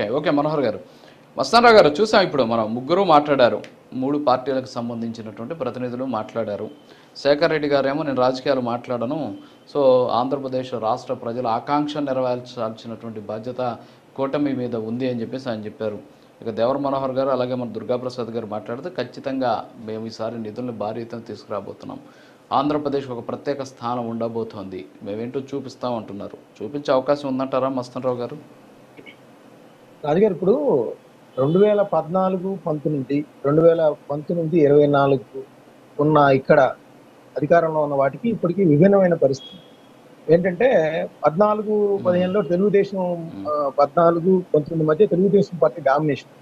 Okay okay Manohar గారు. మస్తానరావు గారు చూసాం ఇప్పుడు మనం ముగ్గురు మాట్లాడారు. మూడు పార్టీలకు సంబంధించినటువంటి ప్రతినిధులు మాట్లాడారు. శేఖర్ రెడ్డి గారేమో నేను రాజకీయాలు మాట్లాడను. సో ఆంధ్రప్రదేశ్ రాష్ట్ర ప్రజల ఆకాంక్ష నెరవేర్చాల్సినటువంటి బాధ్యత కూటమి మీద ఉంది అని చెప్పేసి ఆయన చెప్పారు. ఇక దేవర మనోహర్ గారు అలాగే మన దుర్గాప్రసాద్ గారు మాట్లాడితే ఖచ్చితంగా మేము ఈసారి నిధులను భారీ ఎత్తున తీసుకురాబోతున్నాం. ఆంధ్రప్రదేశ్ ఒక ప్రత్యేక స్థానం ఉండబోతోంది. మేమేంటో చూపిస్తాం అంటున్నారు చూపించే అవకాశం ఉందంటారా మస్తనరావు గారు? రాజుగారు ఇప్పుడు రెండు వేల పద్నాలుగు పంతొమ్మిది రెండు వేల పంతొమ్మిది ఇరవై నాలుగు ఉన్న ఇక్కడ అధికారంలో ఉన్న వాటికి ఇప్పటికీ విభిన్నమైన పరిస్థితి. ఏంటంటే పద్నాలుగు పదిహేనులో తెలుగుదేశం పద్నాలుగు పంతొమ్మిది మధ్య తెలుగుదేశం పార్టీ డామినేషన్.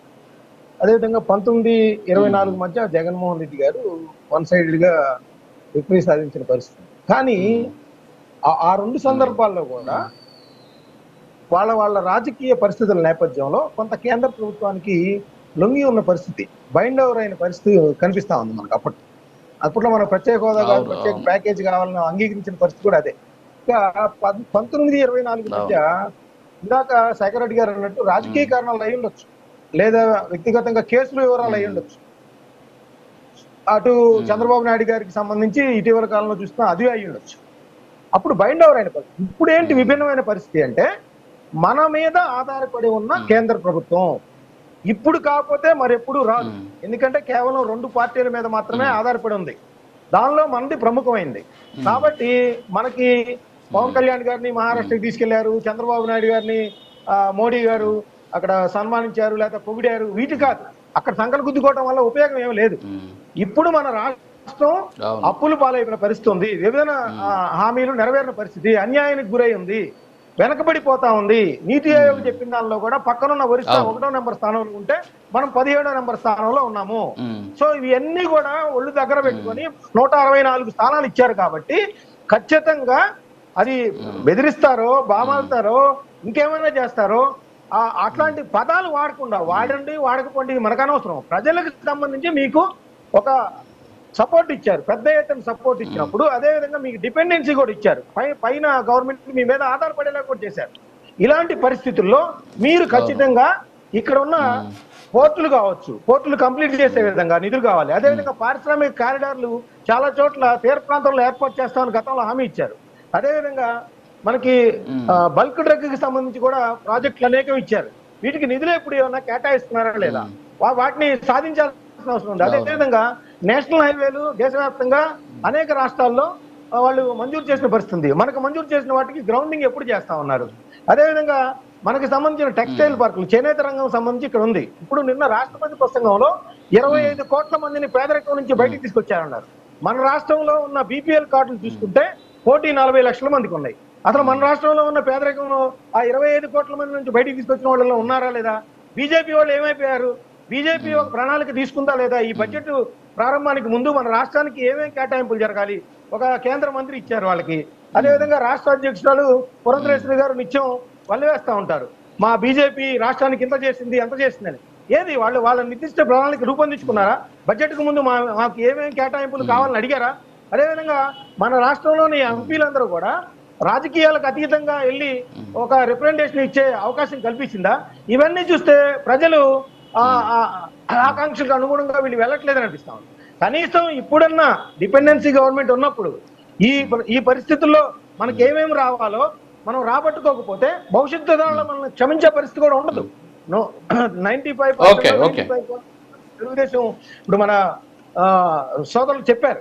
అదేవిధంగా పంతొమ్మిది ఇరవై నాలుగు మధ్య జగన్మోహన్ రెడ్డి గారు వన్ సైడెడ్గా విక్టరీ సాధించిన పరిస్థితి. కానీ ఆ రెండు సందర్భాల్లో కూడా వాళ్ళ వాళ్ళ రాజకీయ పరిస్థితుల నేపథ్యంలో కొంత కేంద్ర ప్రభుత్వానికి లొంగి ఉన్న పరిస్థితి బైండ్ ఓవర్ అయిన పరిస్థితి కనిపిస్తా ఉంది మనకు అప్పట్లో. అప్పట్లో మనకు ప్రత్యేక హోదా కావాలి ప్రత్యేక. ప్యాకేజ్ కావాలని అంగీకరించిన పరిస్థితి కూడా అదే. ఇంకా పంతొమ్మిది ఇరవై నాలుగు మధ్య ఇందాక శేఖర్ రెడ్డి గారు అన్నట్టు రాజకీయ కారణాలు అయి ఉండొచ్చు. లేదా వ్యక్తిగతంగా కేసుల వివరాలు అయి ఉండొచ్చు. అటు చంద్రబాబు నాయుడు గారికి సంబంధించి ఇటీవల కాలంలో చూస్తున్నా అది అయి ఉండొచ్చు. అప్పుడు బైండ్ ఓవర్ అయిన పరిస్థితి. ఇప్పుడు ఏంటి విభిన్నమైన పరిస్థితి అంటే మన మీద ఆధారపడి ఉన్న కేంద్ర ప్రభుత్వం. ఇప్పుడు కాకపోతే మరెప్పుడు రాదు. ఎందుకంటే కేవలం రెండు పార్టీల మీద మాత్రమే ఆధారపడి ఉంది. దానిలో మనది ప్రముఖమైంది. కాబట్టి మనకి పవన్ కళ్యాణ్ గారిని మహారాష్ట్రకి తీసుకెళ్ళారు చంద్రబాబు నాయుడు గారిని మోడీ గారు అక్కడ సన్మానించారు లేదా పొగిడారు వీటి కాదు. అక్కడ సంకల గుద్దుకోవడం వల్ల ఉపయోగం ఏం లేదు. ఇప్పుడు మన రాష్ట్రం అప్పులు పాలైన పరిస్థితి ఉంది. విభజన హామీలు నెరవేరిన పరిస్థితి అన్యాయానికి గురై ఉంది. వెనకబడిపోతా ఉంది. నీతి ఆయోగ్ చెప్పిన దానిలో కూడా పక్కనున్న అవును. ఒకటో నెంబర్ స్థానంలో ఉంటే మనం పదిహేడో నెంబర్ స్థానంలో ఉన్నాము. సో ఇవన్నీ కూడా ఒళ్ళు దగ్గర పెట్టుకొని నూట అరవై నాలుగు స్థానాలు ఇచ్చారు కాబట్టి ఖచ్చితంగా అది బెదిరిస్తారో బామాలుతారో ఇంకేమైనా చేస్తారో అట్లాంటి పదాలు వాడకుండా వాడండి వాడకపోండి మనకు అనవసరం. ప్రజలకు సంబంధించి మీకు ఒక సపోర్ట్ ఇచ్చారు. పెద్ద ఎత్తున సపోర్ట్ ఇచ్చినప్పుడు అదే విధంగా మీకు డిపెండెన్సీ కూడా ఇచ్చారు. పైన గవర్నమెంట్ మీ మీద ఆధారపడేలా కూడా చేశారు. ఇలాంటి పరిస్థితుల్లో మీరు ఖచ్చితంగా ఇక్కడ ఉన్న పోర్టులు కావచ్చు పోర్టులు కంప్లీట్ చేసే విధంగా నిధులు కావాలి. అదే విధంగా పారిశ్రామిక కారిడార్లు చాలా చోట్ల తీర ప్రాంతంలో ఏర్పాటు చేస్తామని గతంలో హామీ ఇచ్చారు. అదే విధంగా మనకి బల్క్ డ్రగ్కి సంబంధించి కూడా ప్రాజెక్టులు అనేకం ఇచ్చారు. వీటికి నిధులు ఎప్పుడు ఏమన్నా కేటాయిస్తున్నారా లేదా? వాటిని సాధించాల్సిన అవసరం ఉంది. అదే విధంగా నేషనల్ హైవేలు దేశవ్యాప్తంగా అనేక రాష్ట్రాల్లో వాళ్ళు మంజూరు చేసిన పరిస్థితి మనకు మంజూరు చేసిన వాటికి గ్రౌండింగ్ ఎప్పుడు చేస్తా ఉన్నారు? అదేవిధంగా మనకి సంబంధించిన టెక్స్టైల్ పార్కులు చేనేత రంగం సంబంధించి ఇక్కడ ఉంది. ఇప్పుడు నిన్న రాష్ట్రపతి ప్రసంగంలో ఇరవై ఐదు కోట్ల మందిని పేదరికం నుంచి బయటికి తీసుకొచ్చారన్నారు. మన రాష్ట్రంలో ఉన్న బీపీఎల్ కార్డులు చూసుకుంటే కోటి నలభై లక్షల మందికి ఉన్నాయి. అసలు మన రాష్ట్రంలో ఉన్న పేదరికంలో ఆ ఇరవై ఐదు కోట్ల మంది నుంచి బయటికి తీసుకొచ్చిన వాళ్ళలో ఉన్నారా లేదా? బీజేపీ వాళ్ళు ఏమైపోయారు? బీజేపీ ఒక ప్రణాళిక తీసుకుందా లేదా? ఈ బడ్జెట్ ప్రారంభానికి ముందు మన రాష్ట్రానికి ఏమేమి కేటాయింపులు జరగాలి? ఒక కేంద్ర మంత్రి ఇచ్చారు వాళ్ళకి. అదేవిధంగా రాష్ట్ర అధ్యక్షురాలు పురంధరేశ్వరి గారు నిత్యం వల్లవేస్తూ ఉంటారు. మా బీజేపీ రాష్ట్రానికి ఇంత చేసింది ఎంత చేసిందని. ఏది? వాళ్ళు వాళ్ళ నిర్దిష్ట ప్రణాళిక రూపొందించుకున్నారా? బడ్జెట్కు ముందు మా మాకు ఏమేమి కేటాయింపులు కావాలని అడిగారా? అదేవిధంగా మన రాష్ట్రంలోని ఎంపీలందరూ కూడా రాజకీయాలకు అతీతంగా వెళ్ళి ఒక రిప్రజెంటేషన్ ఇచ్చే అవకాశం కల్పించిందా? ఇవన్నీ చూస్తే ప్రజలు ఆకాంక్షలకు అనుగుణంగా వీళ్ళు వెళ్ళట్లేదని అనిపిస్తా ఉంది. కనీసం ఇప్పుడన్నా డిపెండెన్సీ గవర్నమెంట్ ఉన్నప్పుడు ఈ ఈ పరిస్థితుల్లో మనకి ఏమేమి రావాలో మనం రాబట్టుకోకపోతే భవిష్యత్తు తరాల్లో మనం క్షమించే పరిస్థితి కూడా ఉండదు. Ninety five. తెలుగుదేశం ఇప్పుడు మన ఆ, సోదరులు చెప్పారు.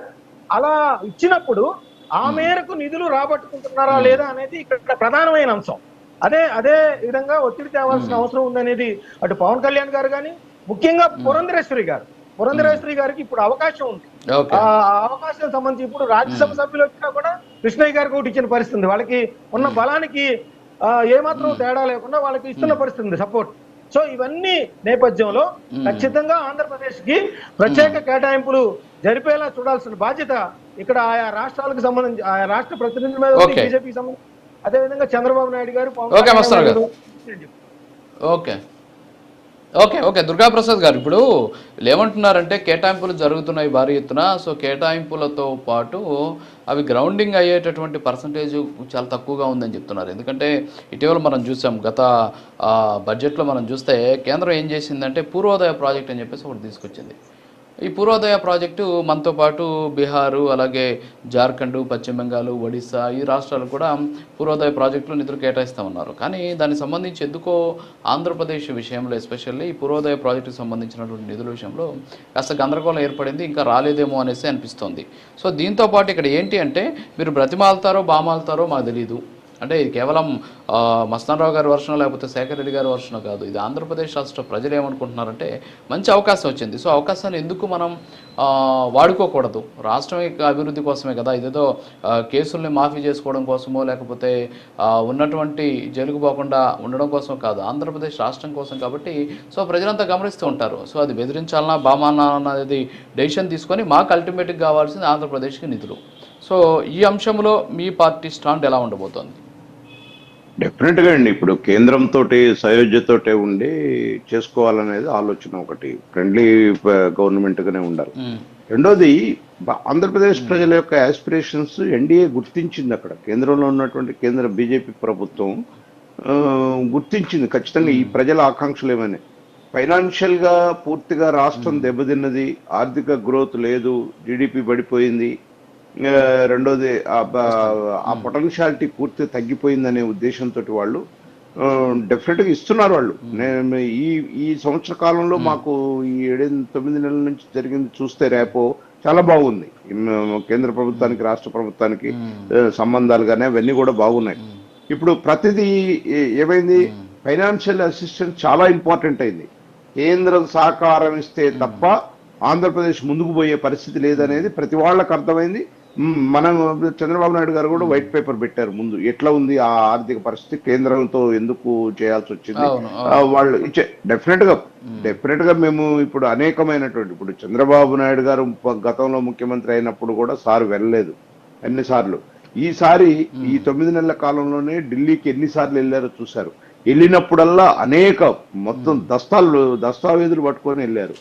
అలా ఇచ్చినప్పుడు ఆ మేరకు నిధులు రాబట్టుకుంటున్నారా లేదా అనేది ఇక్కడ ప్రధానమైన అంశం. అదే అదే విధంగా ఒత్తిడి తేవాల్సిన అవసరం ఉందనేది అటు పవన్ కళ్యాణ్ గారు కానీ ముఖ్యంగా పురంధరేశ్వరి గారు. పురంధరేశ్వరి గారికి ఇప్పుడు అవకాశం ఉంది. ఆ అవకాశం సంబంధించి ఇప్పుడు రాజ్యసభ సభ్యులు వచ్చినా కూడా కృష్ణయ్య గారికి ఒకటి ఇచ్చిన పరిస్థితి వాళ్ళకి ఉన్న బలానికి ఆ, ఏమాత్రం తేడా లేకుండా వాళ్ళకి ఇస్తున్న పరిస్థితి ఉంది సపోర్ట్. సో ఇవన్నీ నేపథ్యంలో ఖచ్చితంగా ఆంధ్రప్రదేశ్కి ప్రత్యేక కేటాయింపులు జరిపేలా చూడాల్సిన బాధ్యత ఇక్కడ ఆయా రాష్ట్రాలకు సంబంధించి ఆయా రాష్ట్ర ప్రతినిధుల మీద. బీజేపీకి సంబంధించి. అదే విధంగా చంద్రబాబు నాయుడు గారు కళ్యాణ్ మస్తాన్ గారు. ఓకే. ఓకే ఓకే దుర్గాప్రసాద్ గారు ఇప్పుడు ఏమంటున్నారంటే కేటాయింపులు జరుగుతున్నాయి భారీ ఎత్తున. సో కేటాయింపులతో పాటు అవి గ్రౌండింగ్ అయ్యేటటువంటి పర్సంటేజ్ చాలా తక్కువగా ఉందని చెప్తున్నారు. ఎందుకంటే ఇటీవల మనం చూసాం గత బడ్జెట్లో మనం చూస్తే కేంద్రం ఏం చేసిందంటే పూర్వోదయ ప్రాజెక్ట్ అని చెప్పేసి ఒకటి తీసుకొచ్చింది. ఈ పూర్వోదయ ప్రాజెక్టు మనతో పాటు బీహారు అలాగే జార్ఖండ్ పశ్చిమ బెంగాల్ ఒడిశా ఈ రాష్ట్రాలు కూడా పూర్వోదయ ప్రాజెక్టులు నిధులు కేటాయిస్తూ ఉన్నారు. కానీ దానికి సంబంధించి ఎందుకో ఆంధ్రప్రదేశ్ విషయంలో ఎస్పెషల్లీ ఈ పూర్వోదయ ప్రాజెక్టుకు సంబంధించినటువంటి నిధుల విషయంలో కాస్త గందరగోళం ఏర్పడింది ఇంకా రాలేదేమో అనేసి అనిపిస్తోంది. సో దీంతో పాటు ఇక్కడ ఏంటి అంటే మీరు బ్రతిమాలుతారో బామాలుతారో మాకు తెలియదు అంటే ఇది కేవలం ఆ, మస్తానరావు గారి వర్షం లేకపోతే శేఖర్ రెడ్డి గారి వర్షం కాదు. ఇది ఆంధ్రప్రదేశ్ రాష్ట్ర ప్రజలు ఏమనుకుంటున్నారంటే మంచి అవకాశం వచ్చింది. సో అవకాశాన్ని ఎందుకు మనం వాడుకోకూడదు? రాష్ట్రం అభివృద్ధి కోసమే కదా ఇదేదో కేసుల్ని మాఫీ చేసుకోవడం కోసమో లేకపోతే ఉన్నటువంటి జైలుకు పోకుండా ఉండడం కోసం కాదు. ఆంధ్రప్రదేశ్ రాష్ట్రం కోసం కాబట్టి సో ప్రజలంతా గమనిస్తూ ఉంటారు. సో అది బెదిరించాలన్నా బామానా అనేది డెసిషన్ తీసుకొని మాకు అల్టిమేట్గా కావాల్సింది ఆంధ్రప్రదేశ్కి నిధులు. సో ఈ అంశంలో మీ పార్టీ స్టాండ్ ఎలా ఉండబోతోంది? డెఫినెట్గా అండి. ఇప్పుడు కేంద్రంతో సయోధ్యతోటే ఉండి చేసుకోవాలనేది ఆలోచన ఒకటి. ఫ్రెండ్లీ గవర్నమెంట్ గానే ఉండాలి. రెండోది ఆంధ్రప్రదేశ్ ప్రజల యొక్క ఆస్పిరేషన్స్ ఎన్డీఏ గుర్తించింది అక్కడ. కేంద్రంలో ఉన్నటువంటి కేంద్ర బీజేపీ ప్రభుత్వం గుర్తించింది. ఖచ్చితంగా ఈ ప్రజల ఆకాంక్షలు ఏమని. ఫైనాన్షియల్గా పూర్తిగా రాష్ట్రం దెబ్బతిన్నది. ఆర్థిక గ్రోత్ లేదు. జీడిపి పడిపోయింది రెండోది ఆ పొటెన్షియాలిటీ పూర్తిగా తగ్గిపోయిందనే ఉద్దేశంతో వాళ్ళు డెఫినెట్గా ఇస్తున్నారు వాళ్ళు. నేను ఈ ఈ సంవత్సర కాలంలో మాకు ఈ ఏడెనిమిది తొమ్మిది నెలల నుంచి జరిగింది చూస్తే రేపో చాలా బాగుంది. కేంద్ర ప్రభుత్వానికి రాష్ట్ర ప్రభుత్వానికి సంబంధాలు కానీ అవన్నీ కూడా బాగున్నాయి. ఇప్పుడు ప్రతిదీ ఏమైంది? ఫైనాన్షియల్ అసిస్టెన్స్ చాలా ఇంపార్టెంట్ అయింది. కేంద్రం సహకారం ఇస్తే తప్ప ఆంధ్రప్రదేశ్ ముందుకు పోయే పరిస్థితి లేదనేది ప్రతి వాళ్ళకి అర్థమైంది. మనం చంద్రబాబు నాయుడు గారు కూడా వైట్ పేపర్ పెట్టారు ముందు. ఎట్లా ఉంది ఆ ఆర్థిక పరిస్థితి కేంద్రంతో ఎందుకు చేయాల్సి వచ్చింది? వాళ్ళు ఇచ్చే డెఫినెట్గా డెఫినెట్గా మేము ఇప్పుడు అనేకమైనటువంటి ఇప్పుడు చంద్రబాబు నాయుడు గారు గతంలో ముఖ్యమంత్రి అయినప్పుడు కూడా సార్ వెళ్ళలేదు ఎన్నిసార్లు. ఈసారి ఈ తొమ్మిది నెలల కాలంలోనే ఢిల్లీకి ఎన్నిసార్లు వెళ్ళారో చూశారు. వెళ్ళినప్పుడల్లా అనేక మొత్తం దస్తాలు దస్తావేజులు పట్టుకొని వెళ్ళారు.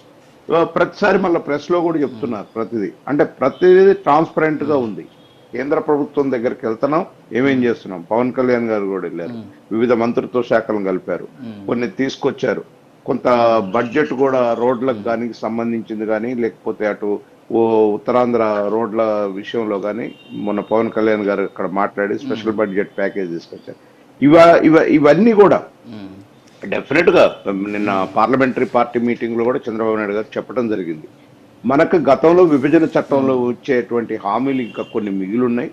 ప్రతిసారి మళ్ళీ ప్రెస్లో కూడా చెప్తున్నారు ప్రతిదీ. అంటే ప్రతిదీ ట్రాన్స్పరెంట్గా ఉంది. కేంద్ర ప్రభుత్వం దగ్గరికి వెళ్తున్నాం ఏమేం చేస్తున్నాం? పవన్ కళ్యాణ్ గారు కూడా వెళ్ళారు. వివిధ మంత్రిత్వ శాఖలను కలిపారు. కొన్ని తీసుకొచ్చారు. కొంత బడ్జెట్ కూడా రోడ్లకు కానీ సంబంధించింది కానీ లేకపోతే అటు ఓ ఉత్తరాంధ్ర రోడ్ల విషయంలో కానీ మొన్న పవన్ కళ్యాణ్ గారు అక్కడ మాట్లాడి స్పెషల్ బడ్జెట్ ప్యాకేజ్ తీసుకొచ్చారు. ఇవ ఇవ ఇవన్నీ కూడా మ్మ్. డెఫినెట్గా నిన్న పార్లమెంటరీ పార్టీ మీటింగ్లో కూడా చంద్రబాబు నాయుడు గారు చెప్పడం జరిగింది. మనకు గతంలో విభజన చట్టంలో వచ్చేటువంటి హామీలు ఇంకా కొన్ని మిగిలి ఉన్నాయి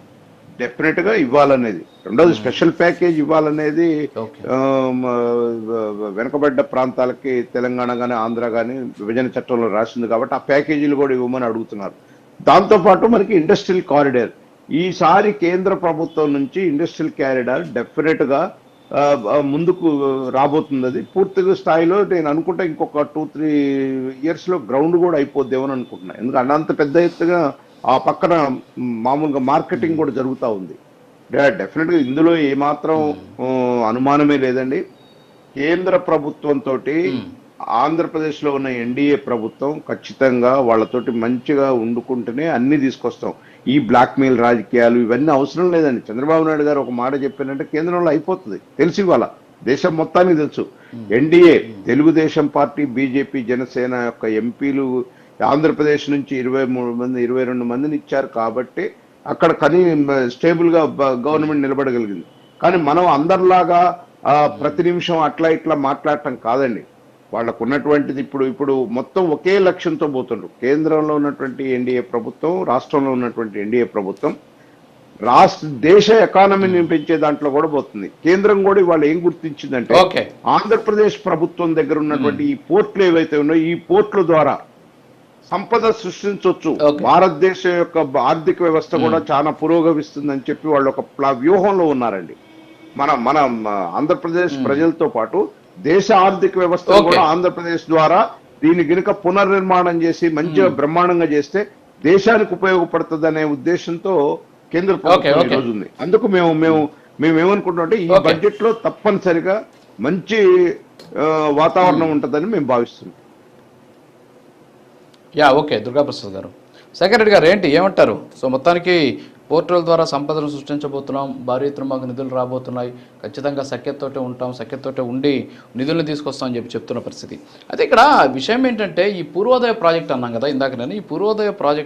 డెఫినెట్గా ఇవ్వాలనేది. రెండోది స్పెషల్ ప్యాకేజ్ ఇవ్వాలనేది వెనుకబడ్డ ప్రాంతాలకి తెలంగాణ గానీ ఆంధ్ర గానీ విభజన చట్టంలో రాసింది కాబట్టి ఆ ప్యాకేజీలు కూడా ఇవ్వమని అడుగుతున్నారు. దాంతో పాటు మనకి ఇండస్ట్రియల్ కారిడార్. ఈసారి కేంద్ర ప్రభుత్వం నుంచి ఇండస్ట్రియల్ కారిడార్ డెఫినెట్గా ఆ, ఆ, ముందుకు రాబోతుంది అది. పూర్తిగా స్థాయిలో నేను అనుకుంటా ఇంకొక టూ త్రీ ఇయర్స్లో గ్రౌండ్ కూడా అయిపోద్దేమో అని అనుకుంటున్నా. ఎందుకంటే అంత పెద్ద ఎత్తుగా ఆ పక్కన మామూలుగా మార్కెటింగ్ కూడా జరుగుతూ ఉంది. డెఫినెట్గా ఇందులో ఏమాత్రం అనుమానమే లేదండి. కేంద్ర ప్రభుత్వంతో ఆంధ్రప్రదేశ్లో ఉన్న ఎన్డీఏ ప్రభుత్వం ఖచ్చితంగా వాళ్ళతోటి మంచిగా వండుకుంటూనే అన్ని తీసుకొస్తాం. ఈ బ్లాక్ మెయిల్ రాజకీయాలు ఇవన్నీ అవసరం లేదండి. చంద్రబాబు నాయుడు గారు ఒక మాట చెప్పారంటే కేంద్రంలో అయిపోతుంది. తెలిసి ఇవాళ. దేశం మొత్తానికి తెలుసు. NDA Telugu Desam party BJP Janasena యొక్క ఎంపీలు ఆంధ్రప్రదేశ్ నుంచి ఇరవై మూడు మంది ఇరవై రెండు మందిని ఇచ్చారు కాబట్టి అక్కడ కనీ స్టేబుల్గా బ- గవర్నమెంట్ నిలబడగలిగింది. కానీ మనం అందరిలాగా ప్రతి నిమిషం అట్లా ఇట్లా మాట్లాడటం కాదండి. వాళ్ళకు ఉన్నటువంటిది ఇప్పుడు ఇప్పుడు మొత్తం ఒకే లక్ష్యంతో పోతుండ్రు. కేంద్రంలో ఉన్నటువంటి ఎన్డీఏ ప్రభుత్వం రాష్ట్రంలో ఉన్నటువంటి ఎన్డీఏ ప్రభుత్వం రాష్ట్ర దేశ ఎకానమీని పెంచే దాంట్లో కూడా పోతుంది. కేంద్రం కూడా ఇవాళ ఏం గుర్తించిందంటే ఆంధ్రప్రదేశ్ ప్రభుత్వం దగ్గర ఉన్నటువంటి ఈ పోర్ట్లు ఏవైతే ఉన్నాయో ఈ పోర్ట్ల ద్వారా సంపద సృష్టించవచ్చు. భారతదేశం యొక్క ఆర్థిక వ్యవస్థ కూడా చాలా పురోగమిస్తుందని చెప్పి వాళ్ళు ఒక వ్యూహంలో ఉన్నారండి. మన మన ఆంధ్రప్రదేశ్ ప్రజలతో పాటు దేశ ఆర్థిక వ్యవస్థ. కూడా ఆంధ్రప్రదేశ్ ద్వారా దీని గనుక పునర్నిర్మాణం చేసి మంచిగా బ్రహ్మాండంగా చేస్తే దేశానికి ఉపయోగపడుతుంది అనే ఉద్దేశంతో కేంద్ర ప్రభుత్వం ఉంది. అందుకు మేము మేము మేము ఏమనుకుంటున్నాం అంటే ఈ. బడ్జెట్లో తప్పనిసరిగా మంచి వాతావరణం ఉంటుందని మేము భావిస్తున్నాం. యా ఓకే దుర్గాప్రసాద్ గారు. శేఖర్ రెడ్డి గారు ఏంటి ఏమంటారు? సో మొత్తానికి పోర్టల్ ద్వారా సంపదను సృష్టించబోతున్నాం. భారీ ఎత్తున మాకు నిధులు రాబోతున్నాయి. ఖచ్చితంగా సఖ్యతతోటే ఉంటాం. సఖ్యతతోటే ఉండి నిధులను తీసుకొస్తాం అని చెప్పి చెప్తున్న పరిస్థితి. అయితే ఇక్కడ విషయం ఏంటంటే ఈ పూర్వోదయ ప్రాజెక్ట్ అన్నాం కదా ఇందాక నేను ఈ పూర్వోదయ ప్రాజెక్ట్